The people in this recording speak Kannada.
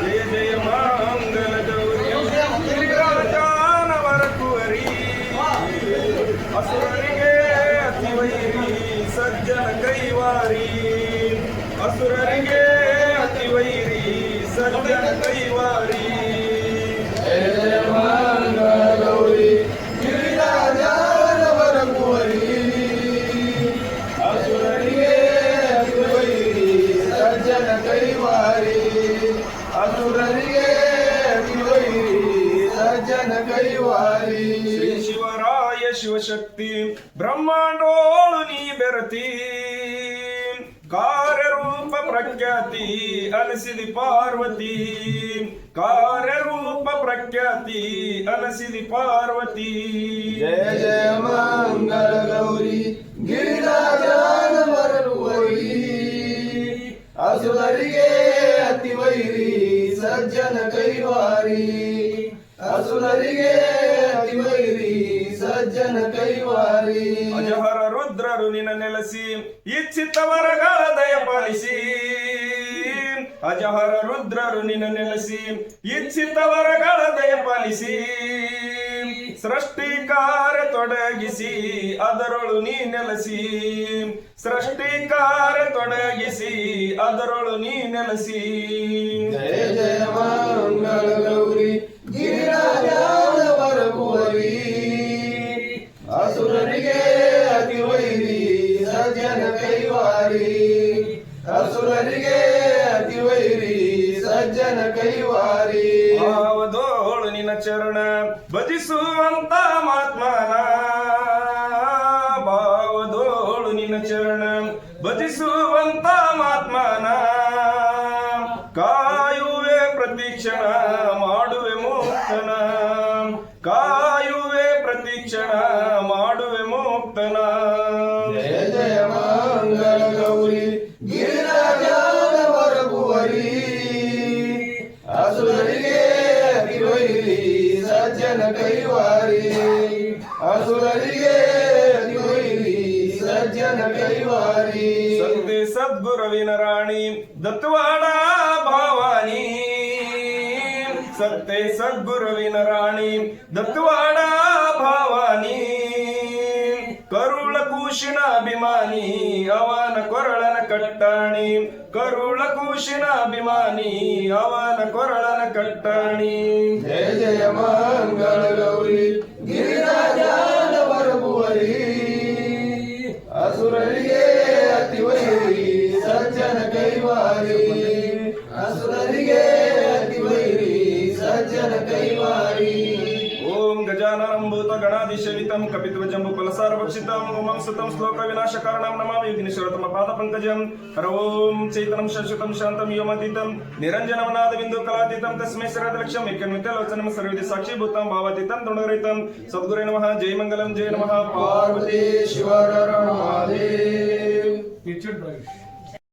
ಜಯ ಜಯ ಮಂಗಲ ಗೌರಿ ಜಾನವರ ಕುವರಿ ಅಸುರರಿಗೆ ಅತಿವೈರಿ ಸಜ್ಜನ ಶ್ರೀ ಶಿವರಾಯ ಶಿವಶಕ್ತಿ, ಬ್ರಹ್ಮಾಂಡೋಳು ನೀ ಬೆರತಿ. ಕಾರ್ಯರೂಪ ಪ್ರಖ್ಯಾತಿ ಅಲಸಿದಿ ಪಾರ್ವತಿ. ಕಾರ್ಯರೂಪ ಪ್ರಖ್ಯಾತಿ ಅಲಸಿದಿ ಪಾರ್ವತಿ. ಜಯ ಜಯ ಮಂಗಳ ಗೌರಿ ಗಿರಿರಾಜನವರ ಅಸುರಿಗೆ ಅಸುರರಿಗೆ ಅತಿವೈರಿ ಸಜ್ಜನ ಕೈವಾರಿ. ಅಸುರರಿಗೆ ಅತಿವೈರಿ ಸಜ್ಜನ ಕೈವಾರಿ. ಅಜಹರ ರುದ್ರರು ನಿನ್ನ ನೆಲೆಸಿ ಇಚ್ಛಿತವರಗಳ ದಯಪಾಲಿಸಿ ಅಜಹರ ರುದ್ರರು ನಿನ್ನ ನೆಲೆಸಿ ಇಚ್ಛಿತವರಗಳ ದಯಪಾಲಿಸಿ ಪಾಲಿಸಿ. ಸೃಷ್ಟಿಕಾರ ತೊಡಗಿಸಿ ಅದರೊಳು ನೀ ನೆಲೆಸಿ. ಸೃಷ್ಟಿಕಾರ ತೊಡಗಿಸಿ ಅದರೊಳು ನೀ ನೆಲೆಸಿ. ಜಯ ಜಯ ಮಂಗಳ ಅಸುರರಿಗೆ ಅತಿವೈರಿ, ಸಜ್ಜನ ಕೈವಾರಿ. ಅವಧೋಳು ನಿನ್ನ ಚರಣ ಭಜಿಸುವಂತ ಮಾತ್ಮನ ಭಾವದೋಳು ನಿನ್ನ ಚರಣ ಭಜಿಸುವಂತ ಮಾತ್ಮನ ಕಾಯುವೆ ಪ್ರತೀಕ್ಷಣ, ಮಾಡುವೆ ಮುಕ್ತನ ಕೈವಾರಿ ಅಸುರರಿಗೆ ಸಜ್ಜನ ಕೈವಾರಿ ಸಂತೆ ಸದ್ಗುರುವಿನ ರಾಣಿ ದತ್ವಾಡ ಭಾವಾನಿ. ಸತ್ಯ ಸದ್ಗುರುವಿನ ರಾಣಿ ದತ್ವಾಡ ಭವಾನಿ. ಕೂಶಿನ ಅಭಿಮಾನಿ ಅವನ ಕೊರಳನ ಕಟ್ಟಾಣಿ ಕರುಳ ಕೂಶಿನ ಅಭಿಮಾನಿ ಅವನ ಕೊರಳನ ಕಟ್ಟಾಣಿ ಜಯ ಜಯ ಮಂಗಳ ಗೌರಿ ಗಿರಿರಾಜನವರ ಕುವರಿ ಅಸುರರಿಗೆ ಅತಿವೈರಿ ಸಜ್ಜನ ಕೈವಾರಿ గజానానం భూత గణాధిశవితం కపిత్వజంబు పలసారభక్షితం ఉమం సుతం శ్లోక వినాశకారణం నమామి యుగ్నిశ్వరతమ పాద పంకజం. హరోం చైతనం శాశ్వతం శాంతం యోమతీతం. నిరంజనం నాద బిందు కళాతీతం. తస్మై శరదలక్ష్యం ఏకమితలోచనం సర్వది సాక్షిభూతం భావతీతం దృఢరహితం సద్గురు నమ. జై మంగళం. జయ నమ. పార్వతీ శివరణ